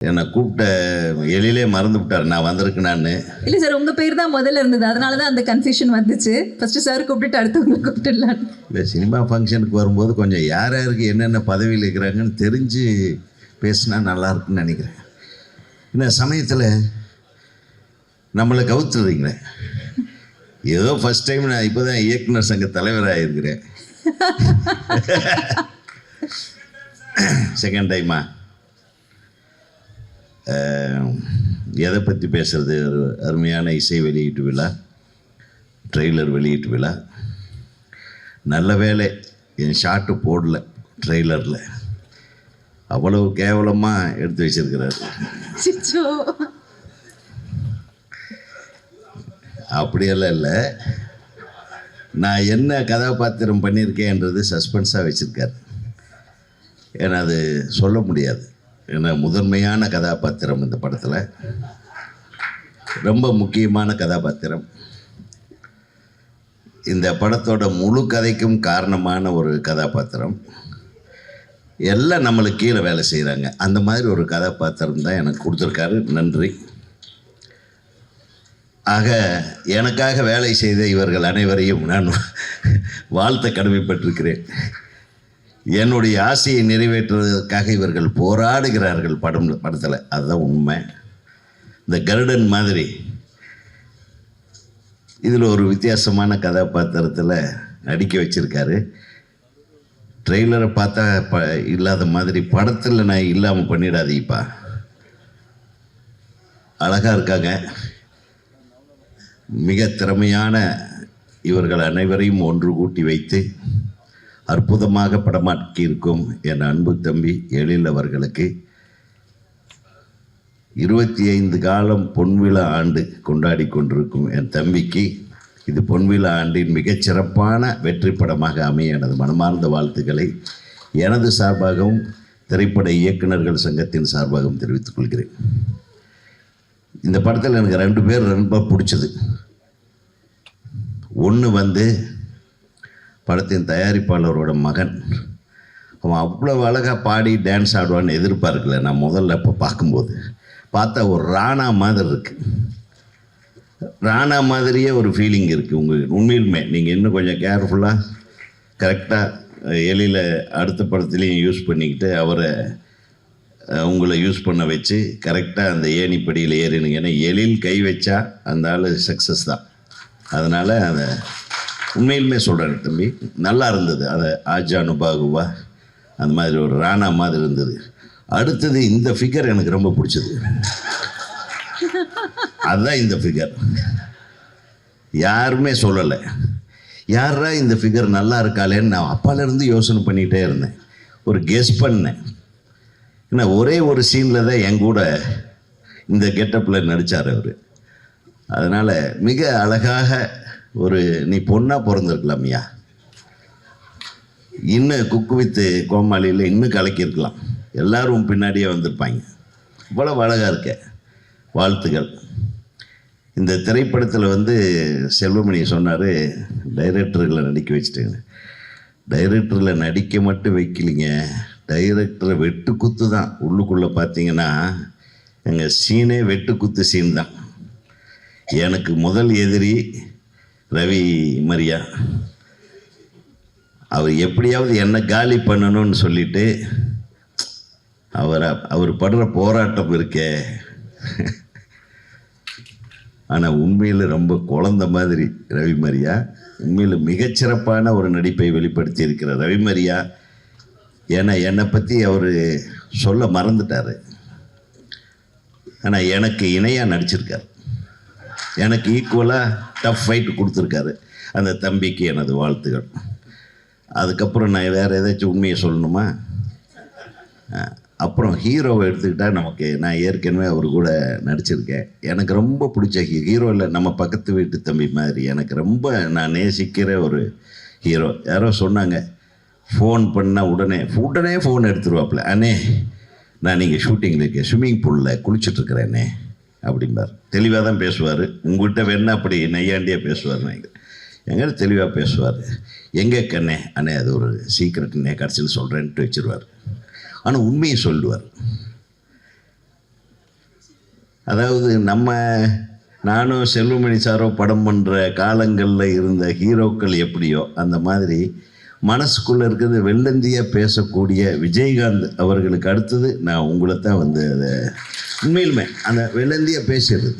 என்னை கூப்பிட்ட எழிலே மறந்து விட்டார். நான் வந்திருக்கேனான்னு இல்ல சார் உங்க பேர் தான் முதல்ல இருந்தது. அதனால தான் அந்த கன்ஃபியூஷன் வந்துச்சு. ஃபர்ஸ்ட் சார் கூப்பிட்டுட்டு அடுத்தவங்களை கூப்பிட்டுடலாம் இல்லை சினிமா ஃபங்க்ஷனுக்கு வரும்போது கொஞ்சம் யார் யாருக்கு என்னென்ன பதவியில் இருக்கிறாங்கன்னு தெரிஞ்சு பேசினா நல்லா இருக்குன்னு நினைக்கிறேன். இந்த சமயத்தில் நம்மளை கவுத்துறீங்களே. ஏதோ ஃபஸ்ட் டைம் நான் இப்போ தான் இயக்குனர் சங்க தலைவராக இருக்கிறேன் செகண்ட் டைமா எதை பற்றி பேசுறது? ஒரு அருமையான இசை வெளியீட்டு விழா ட்ரெய்லர் வெளியீட்டு விழா. நல்ல வேலை என் ஷாட்டு போடல ட்ரெய்லரில் அவ்வளவு கேவலமாக எடுத்து வச்சிருக்கிறாரு. அப்படியெல்லாம் இல்லை. நான் என்ன கதாபாத்திரம் பண்ணியிருக்கேன்றது சஸ்பென்ஸாக வச்சுருக்காரு. ஏன்னா அது சொல்ல முடியாது. ஏன்னா முதன்மையான கதாபாத்திரம் இந்த படத்தில். ரொம்ப முக்கியமான கதாபாத்திரம். இந்த படத்தோட முழு கதைக்கும் காரணமான ஒரு கதாபாத்திரம். எல்லாம் நம்மளுக்கு கீழே வேலை செய்கிறாங்க அந்த மாதிரி ஒரு கதாபாத்திரம் தான் எனக்கு கொடுத்துருக்காரு. நன்றி. ஆக எனக்காக வேலை செய்த இவர்கள் அனைவரையும் நான் வாழ்த்த கடமைப்பட்டிருக்கிறேன். என்னுடைய ஆசையை நிறைவேற்றுவதற்காக இவர்கள் போராடுகிறார்கள் படம் படத்தில். அதுதான் உண்மை. இந்த கருடன் மாதிரி. இதில் ஒரு வித்தியாசமான கதாபாத்திரத்தில் நடிக்க வச்சிருக்காரு. ட்ரெய்லரை பார்த்தா ப இல்லாத மாதிரி படத்தில் நான் இல்லாமல் பண்ணிடாதீப்பா. அழகாக இருக்காங்க. மிக திறமையான இவர்கள் அனைவரையும் ஒன்று கூட்டி வைத்து அற்புதமாக படமாக்கி இருக்கும் என் அன்பு தம்பி எழில் அவர்களுக்கு இருபத்தி ஐந்து காலம் பொன்விழா ஆண்டு கொண்டாடி கொண்டிருக்கும் என் தம்பிக்கு இது பொன்விழா ஆண்டின் மிகச்சிறப்பான வெற்றி படமாக அமைய எனது மனமார்ந்த வாழ்த்துக்களை எனது சார்பாகவும் திரைப்பட இயக்குனர்கள் சங்கத்தின் சார்பாகவும் தெரிவித்துக் கொள்கிறேன். இந்த படத்தில் எனக்கு ரெண்டு பேர் ரொம்ப பிடிச்சது. ஒன்று வந்து படத்தின் தயாரிப்பாளரோட மகன். அவன் அவ்வளோ அழகாக பாடி டான்ஸ் ஆடுவான்னு எதிர்பார்க்கல. நான் முதல்ல இப்போ பார்க்கும்போது. பார்த்தா ஒரு ராணா மாதிரி இருக்குது ராணா மாதிரியே ஒரு ஃபீலிங் இருக்குது உங்களுக்கு உண்மையிலுமே. நீங்கள் இன்னும் கொஞ்சம் கேர்ஃபுல்லாக கரெக்டாக எலியில் அடுத்த படத்துலேயும் யூஸ் பண்ணிக்கிட்டு அவரை உங்களை யூஸ் பண்ண வச்சு கரெக்டாக அந்த ஏணிப்படியில் ஏறினுங்க. ஏன்னா எழில் கை வச்சா அந்த ஆள் சக்ஸஸ் தான். அதனால் அதை உண்மையிலுமே சொல்கிறேன் தம்பி. நல்லா இருந்தது. அதை ஆஜானு பாகுவா அந்த மாதிரி ஒரு ராணா மாதிரி இருந்தது. அடுத்தது இந்த ஃபிகர் எனக்கு ரொம்ப பிடிச்சது. அதுதான் இந்த ஃபிகர் யாருமே சொல்லலை. யாரா இந்த ஃபிகர் நல்லா இருக்காளேன்னு நான் அப்பாலேருந்து யோசனை பண்ணிகிட்டே இருந்தேன். ஒரு கெஸ் பண்ணேன். ஏன்னா ஒரே ஒரு சீனில் தான் என் கூட இந்த கெட்டப்பில் நடித்தார் அவர். அதனால் மிக அழகாக ஒரு நீ பொண்ணாக பிறந்திருக்கலாமியா இன்னும் குக்கு வித்து கோமாளியில் இன்னும் கலக்கியிருக்கலாம். எல்லாரும் பின்னாடியே வந்திருப்பாங்க. இவ்வளோ அழகாக இருக்க. வாழ்த்துக்கள். இந்த திரைப்படத்தில் வந்து செல்வமணி சொன்னார் டைரக்டர்களை நடிக்க வச்சுட்டேங்க டைரக்டரில் நடிக்க மட்டும் வைக்கலிங்க. டைரக்டரை வெட்டு குத்து தான். உள்ளுக்குள்ளே பார்த்தீங்கன்னா எங்கள் சீனே வெட்டு குத்து சீன் தான். எனக்கு முதல் எதிரி ரவி மரியா அவர் எப்படியாவது என்ன காலி பண்ணணும்னு சொல்லிட்டு அவர் அவர் படுற போராட்டம் இருக்கே. ஆனால் உண்மையில் ரொம்ப குழந்த மாதிரி ரவி மரியா. உண்மையில் மிகச்சிறப்பான ஒரு நடிப்பை வெளிப்படுத்தி இருக்கிற ரவி மரியா. ஏன்னா என்னை பற்றி அவர் சொல்ல மறந்துட்டார். ஆனால் எனக்கு இணையாக நடிச்சிருக்கார். எனக்கு ஈக்குவலாக டஃப் ஃபைட்டு கொடுத்துருக்காரு. அந்த தம்பிக்கு எனது வாழ்த்துகள். அதுக்கப்புறம் நான் வேறு ஏதாச்சும் உண்மையை சொல்லணுமா? அப்புறம் ஹீரோவை எடுத்துக்கிட்டால் நமக்கு நான் ஏற்கனவே அவர் கூட நடிச்சிருக்கேன். எனக்கு ரொம்ப பிடிச்ச ஹீ- ஹீரோவில் நம்ம பக்கத்து வீட்டு தம்பி மாதிரி. எனக்கு ரொம்ப நான் நேசிக்கிற ஒரு ஹீரோ யாரோ சொன்னாங்க ஃபோன் பண்ணால் உடனே உடனே ஃபோன் எடுத்துருவாப்புல. அண்ணே நான் நீங்கள் ஷூட்டிங்கில் இருக்கேன் ஸ்விம்மிங் பூலில் குளிச்சுட்ருக்குறேன்னே அப்படிம்பார். தெளிவாக தான் பேசுவார். உங்கள்கிட்ட வேணா அப்படி நையாண்டியாக பேசுவார் நீங்கள் எங்கே தெளிவாக பேசுவார்? எங்கே கண்ணே? அண்ணே அது ஒரு சீக்கிரட்னே கடைசியில் சொல்கிறேன்ட்டு வச்சுருவார். ஆனால் உண்மையை சொல்லுவார். அதாவது நம்ம நானும் செல்வமணி சாரோ படம் பண்ணுற காலங்களில் இருந்த ஹீரோக்கள் எப்படியோ அந்த மாதிரி மனசுக்குள்ளே இருக்கிறது வெள்ளந்தியாக பேசக்கூடிய விஜயகாந்த் அவர்களுக்கு அடுத்தது நான் உங்களை தான் வந்து அதை உண்மையிலுமே அந்த வெள்ளந்தியாக பேசுறது.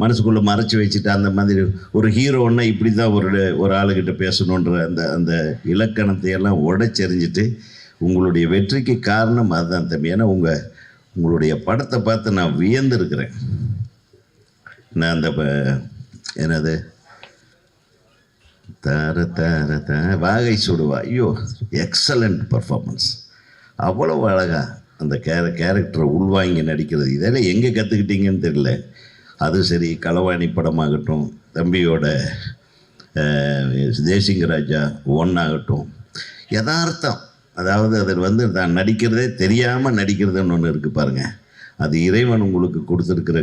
மனசுக்குள்ளே மறைச்சி வச்சுட்டு அந்த மாதிரி ஒரு ஹீரோன்னா இப்படி தான் ஒரு ஒரு ஆளுகிட்ட பேசணுன்ற அந்த அந்த இலக்கணத்தை எல்லாம் உடைச்செறிஞ்சிட்டு உங்களுடைய வெற்றிக்கு காரணம் அதுதான் தம்பி. ஏன்னா உங்கள் உங்களுடைய படத்தை பார்த்து நான் வியந்திருக்கிறேன். நான் அந்த ப- என்னது? தர தர த வாகை சுடுவா. ஐயோ எக்ஸலண்ட் பர்ஃபார்மன்ஸ் அவ்வளவு அழகாக அந்த கேர கேரக்டரை உள்வாங்கி நடிக்கிறது. இதெல்லாம் எங்கே கற்றுக்கிட்டீங்கன்னு தெரியல. அது சரி களவாணி படமாகட்டும் தம்பியோட தேசிங்க ராஜா ஒன்னாகட்டும். யதார்த்தம். அதாவது அதில் வந்து நான் நடிக்கிறதே தெரியாமல் நடிக்கிறதுன்னு ஒன்று இருக்குது பாருங்கள் அது இறைவன் உங்களுக்கு கொடுத்துருக்கிற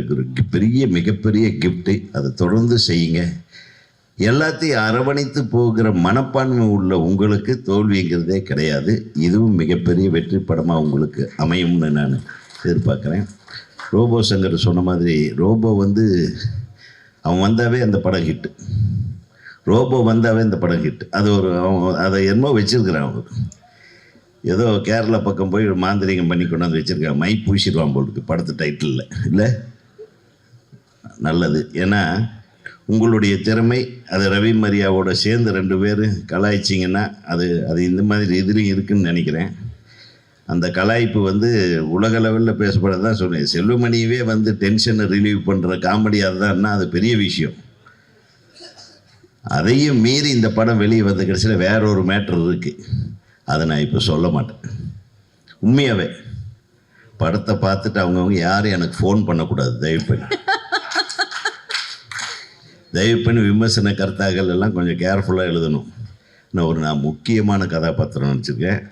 பெரிய மிகப்பெரிய கிஃப்ட்டு அதை தொடர்ந்து செய்யுங்க. எல்லாத்தையும் அரவணைத்து போகிற மனப்பான்மை உள்ள உங்களுக்கு தோல்விங்கிறதே கிடையாது. இதுவும் மிகப்பெரிய வெற்றி படமாக உங்களுக்கு அமையும்னு நான் எதிர்பார்க்குறேன். ரோபோ சங்கர் சொன்ன மாதிரி ரோபோ வந்து அவன் வந்தாவே அந்த படம் ஹிட்டு ரோபோ வந்தாவே இந்த படம் ஹிட் அது ஒரு அவன் அதை என்னமோ வச்சிருக்கிறான் அவங்க ஏதோ கேரளா பக்கம் போய் மாந்திரிகம் பண்ணி கொண்டாந்து வச்சிருக்கான். மை பூசிடுவான் போலுக்கு படத்து டைட்டிலில் இல்லை? நல்லது. ஏன்னா உங்களுடைய திறமை அது ரவி மரியாவோட சேர்ந்து ரெண்டு பேர் கலாய்ச்சிங்கன்னா அது அது இந்த மாதிரி இதுலையும் இருக்குன்னு நினைக்கிறேன். அந்த கலாய்ப்பு வந்து உலக லெவலில் பேசப்பட தான் சொன்னேன். செல்வமணியவே வந்து டென்ஷனை ரிலீவ் பண்ணுற காமெடியாக தான்னா அது பெரிய விஷயம். அதையும் மீறி இந்த படம் வெளியே வந்த கடைசியில் வேற ஒரு மேட்ரு இருக்குது அதை நான் இப்போ சொல்ல மாட்டேன். உண்மையாகவே படத்தை பார்த்துட்டு அவங்கவுங்க யாரும் எனக்கு ஃபோன் பண்ணக்கூடாது தயவு பண்ணி. தயவு விமர்சன கருத்தாக்கள் எல்லாம் கொஞ்சம் கேர்ஃபுல்லாக எழுதணும். நான் ஒரு நான் முக்கியமான கதாபாத்திரம் நினச்சிருக்கேன்.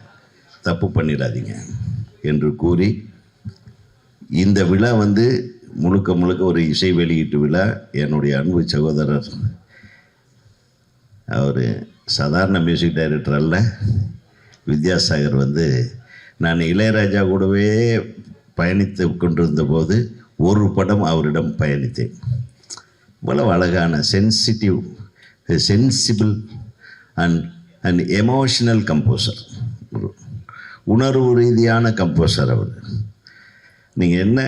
தப்பு பண்ணிடாதீங்க என்று கூறி இந்த விழா வந்து முழுக்க முழுக்க ஒரு இசை வெளியீட்டு விழா. என்னுடைய அன்பு சகோதரர் அவர் சாதாரண மியூசிக் டைரக்டர் அல்ல. வித்யாசாகர் வந்து நான் இளையராஜா கூடவே பயணித்து கொண்டிருந்த போது ஒரு படம் அவரிடம் பயணித்தேன். இவ்வளவு அழகான sensitive sensible and and emotional composer உணர்வு ரீதியான கம்போசர் அவர். நீங்கள் என்ன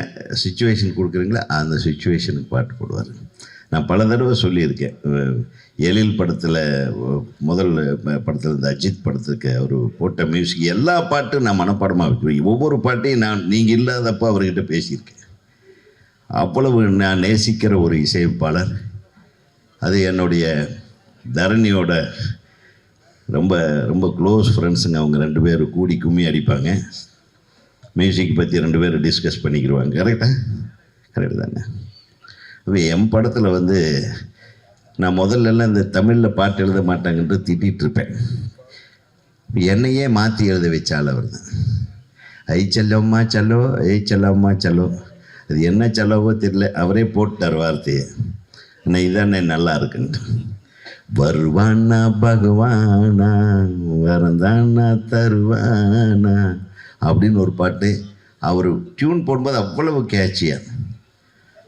சுச்சுவேஷன் கொடுக்குறீங்களோ அந்த சுச்சுவேஷனுக்கு பாட்டு போடுவார். நான் பல தடவை சொல்லியிருக்கேன். எழில் படத்தில் முதல் படத்தில் இந்த அஜித் படத்துக்கு அவர் போட்ட மியூசிக் எல்லா பாட்டும் நான் மனப்பாடமாக வைக்கிறேன் ஒவ்வொரு பாட்டையும் நான் நீங்கள் இல்லாதப்போ அவர்கிட்ட பேசியிருக்கேன். அவ்வளவு நான் நேசிக்கிற ஒரு இசையமைப்பாளர். அது என்னுடைய தரணியோட ரொம்ப ரொம்ப க்ளோஸ் ஃப்ரெண்ட்ஸுங்க அவங்க ரெண்டு பேரும் கூடி கும்மி அடிப்பாங்க. மியூசிக் பற்றி ரெண்டு பேரும் டிஸ்கஸ் பண்ணிக்கிடுவாங்க கரெக்டாக கரெக்டு தானே? அப்போ என் படத்தில் வந்து நான் முதல்லலாம் இந்த தமிழில் பாட்டு எழுத மாட்டாங்கன்ட்டு திட்டிகிட்டு இருப்பேன் என்னையே மாற்றி எழுத வச்சால் அவர் தான் ஐ செல்லம்மா செல்லோ ஐ செல்லம்மா செல்லோ. அது என்ன செலவோ தெரியல. அவரே போட்டு தருவார்த்தையே ஆனால் இதானே நல்லா இருக்குன்ட்டு. வருவானா பகவானா வரந்தானா தருவானா அப்படின்னு ஒரு பாட்டு அவர் டியூன் போடும்போது அவ்வளவு கேட்சியாக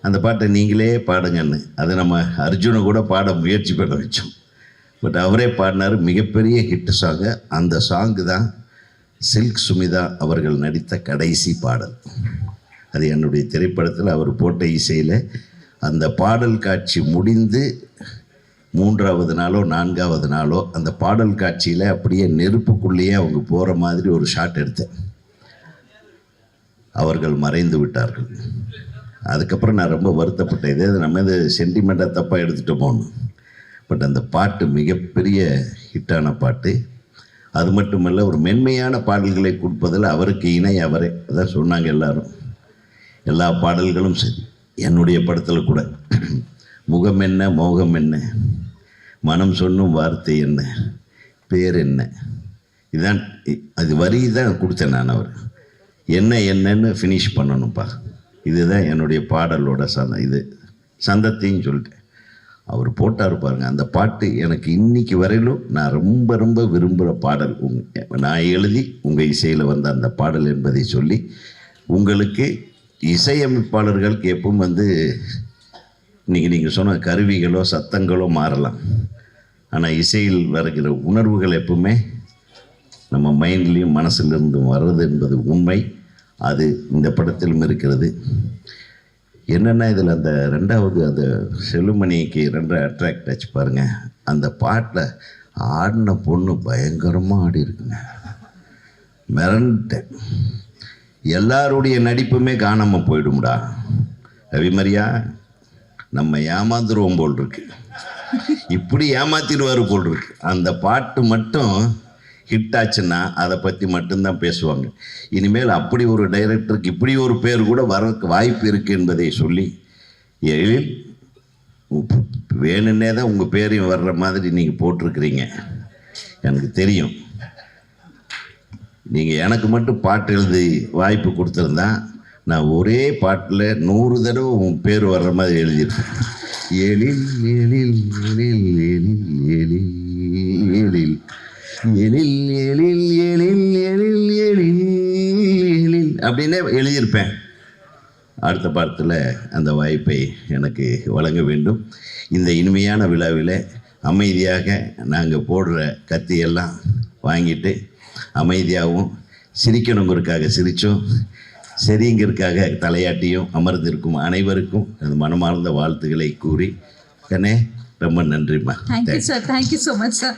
அந்த பாட்டை நீங்களே பாடுங்கன்னு. அதை நம்ம அர்ஜுனை கூட பாட முயற்சி பண்ண வச்சோம். பட் அவரே பாடினார் மிகப்பெரிய ஹிட் சாங்கு அந்த சாங்கு தான் சில்க் சுமிதா அவர்கள் நடித்த கடைசி பாடல். அது என்னுடைய திரைப்படத்தில் அவர் போட்ட இசையில் அந்த பாடல் காட்சி முடிந்து மூன்றாவது நாளோ நான்காவது நாளோ அந்த பாடல் காட்சியில் அப்படியே நெருப்புக்குள்ளேயே அவங்க போகிற மாதிரி ஒரு ஷாட் எடுத்தேன். அவர்கள் மறைந்து விட்டார்கள். அதுக்கப்புறம் நான் ரொம்ப வருத்தப்பட்டேன். இதே நம்ம இது சென்டிமெண்ட்டாக தப்பாக எடுத்துகிட்டு போகணும். பட் அந்த பாட்டு மிகப்பெரிய ஹிட்டான பாட்டு. அது மட்டுமல்ல ஒரு மென்மையான பாடல்களை கொடுப்பதில் அவருக்கு இணை அவரே. அதான் சொன்னாங்க எல்லாரும். எல்லா பாடல்களும் சரி. என்னுடைய படத்தில் கூட. முகம் என்ன மோகம் என்ன? மனம் சொன்னும் வார்த்தை என்ன? பேர் என்ன? இதான் அது வரி தான் கொடுத்தேன் நான் அவர். என்ன என்னன்னு ஃபினிஷ் பண்ணணும்ப்பா. இதுதான் என்னுடைய பாடலோட சந்த இது சந்தத்தையும் சொல்லிட்டேன். அவர் போட்டார் பாருங்கள் அந்த பாட்டு எனக்கு இன்னைக்கு வரையிலும் நான் ரொம்ப ரொம்ப விரும்புகிற பாடல். உங் நான் எழுதி உங்கள் இசையில் வந்த அந்த பாடல் என்பதை சொல்லி உங்களுக்கு இசையமைப்பாளர்களுக்கு எப்பவும் வந்து இன்றைக்கி நீங்கள் சொன்ன கருவிகளோ சத்தங்களோ மாறலாம். ஆனால் இசையில் வருகிற உணர்வுகள் எப்பவுமே நம்ம மைண்ட்லேயும் மனசிலிருந்தும் வர்றது என்பது உண்மை. அது இந்த படத்திலும் இருக்கிறது. என்னென்னா இதில் அந்த ரெண்டாவது அந்த செல்லுமணிக்கு ரெண்டு அட்ராக்ட் ஆச்சு பாருங்கள் அந்த பாட்டில் ஆடின பொண்ணு பயங்கரமாக ஆடி இருக்குங்க மிரண்டேன் எல்லாருடைய நடிப்புமே காணாமல் போயிடும்டா. ரவிமரியா நம்ம ஏமாந்துருவோம் போல் இருக்கு இப்படி ஏமாத்திடுவார் போல் இருக்கு அந்த பாட்டு மட்டும் ஹிட் ஆச்சுன்னா அதை பற்றி மட்டும்தான் பேசுவாங்க. இனிமேல் அப்படி ஒரு டைரக்டருக்கு இப்படி ஒரு பேர் கூட வரக்கு வாய்ப்பு இருக்குது என்பதை சொல்லி எழில் வேணுன்னே தான் உங்கள் பேரையும் வர்ற மாதிரி நீங்கள் போட்டிருக்கிறீங்க. எனக்கு தெரியும். நீங்கள் எனக்கு மட்டும் பாட்டு எழுதி வாய்ப்பு கொடுத்துருந்தா நான் ஒரே பாட்டில் நூறு தடவை உன் பேர் வர்ற மாதிரி எழுதியிருப்பேன். எழில் எழில் எழில் எழில் எழில் எழில். எழில் எழில் எழில் எழில் எழில் எழில் அப்படின்னே எழுதியிருப்பேன். அடுத்த பாடத்தில் அந்த வாய்ப்பை எனக்கு வழங்க வேண்டும். இந்த இனிமையான விழாவில் அமைதியாக நாங்கள் போடுற கத்தியெல்லாம் வாங்கிட்டு அமைதியாகவும் சிரிக்கணுங்கிறதுக்காக சிரித்தோம் சரிங்கிறதுக்காக தலையாட்டியும் அமர்ந்திருக்கும் அனைவருக்கும் எனது மனமார்ந்த வாழ்த்துக்களை கூறி கண்ணே ரொம்ப நன்றிம்மா. Thank you sir thank you so much sir